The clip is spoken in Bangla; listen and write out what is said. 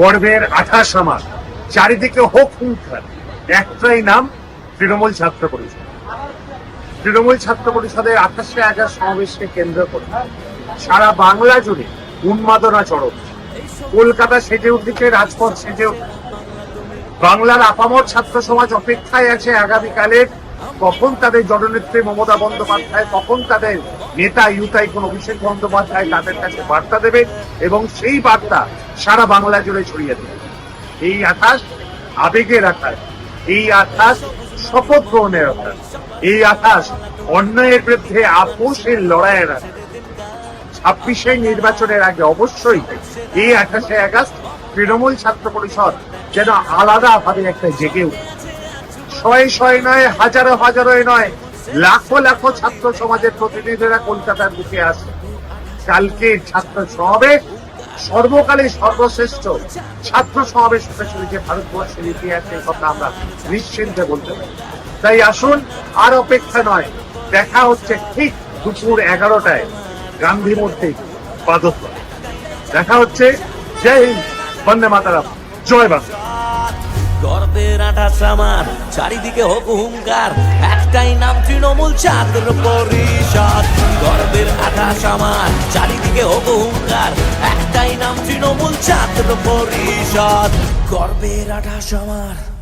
গর্বের আঠাশ আমার। চারিদিকে হোক হুঙ্কার। একটাই নাম, তৃণমূল ছাত্র পরিষদ। তৃণমূল ছাত্র পরিষদের আঠাশে আগস্ট সমাবেশকে কেন্দ্র করে সারা বাংলা জুড়ে উন্মাদনা চরম। কলকাতা সেজে উঠেছে, রাজপথ সেজে বাংলার আপামর ছাত্র সমাজ অপেক্ষায় আছে আগামীকালের কখন তাদের জননেত্রী মমতা বন্দ্যোপাধ্যায়, কখন তাদের নেতা ইউতাইকুন অভিষেক বন্দ্যোপাধ্যায় তাদের কাছে বার্তা দেবে এবং সেই বার্তা সারা বাংলা জুড়ে ছড়িয়ে দেবে। এই আকাশ আবেগের আঠাশ এই আঠাশ শপথ গ্রহণের আঠাশ এই আঠাশ অন্যায়ের বিরুদ্ধে আপোষের লড়াইয়ের আঠাশ ছাব্বিশে নির্বাচনের আগে অবশ্যই এই আঠাশে আগস্ট তৃণমূল ছাত্র পরিষদ যেন আলাদা ভাবে একটা জেগে উঠে। শয়ে শয়ে নয়, হাজারো হাজারো নয়। লাখো লাখো ছাত্র সমাজের প্রতিনিধিরা কলকাতার বুকে আসে কালকে ছাত্র সমাবেশ সর্বকালে সর্বশ্রেষ্ঠ ছাত্র সমাবেশ হতে চলেছে ভারতবর্ষের ইতিহাসের কথা আমরা নিশ্চিন্তে বলতে পারি। তাই আসুন, আর অপেক্ষা নয়, দেখা হচ্ছে ঠিক দুপুর এগারোটায় গান্ধী মূর্তি পাদত দেখা হচ্ছে। জয় হিন্দ, বন্দে মাতারাম। জয় বাংলা। আমার চারিদিকে হোক হুঙ্কার, একটাই নাম তৃণমূল ছাত্র পরিষদ। গর্বের আকাশ আমার, চারিদিকে হোক হুঙ্কার, একটাই নাম তৃণমূল ছাত্র পরিষদ। গর্বের আকাশ আমার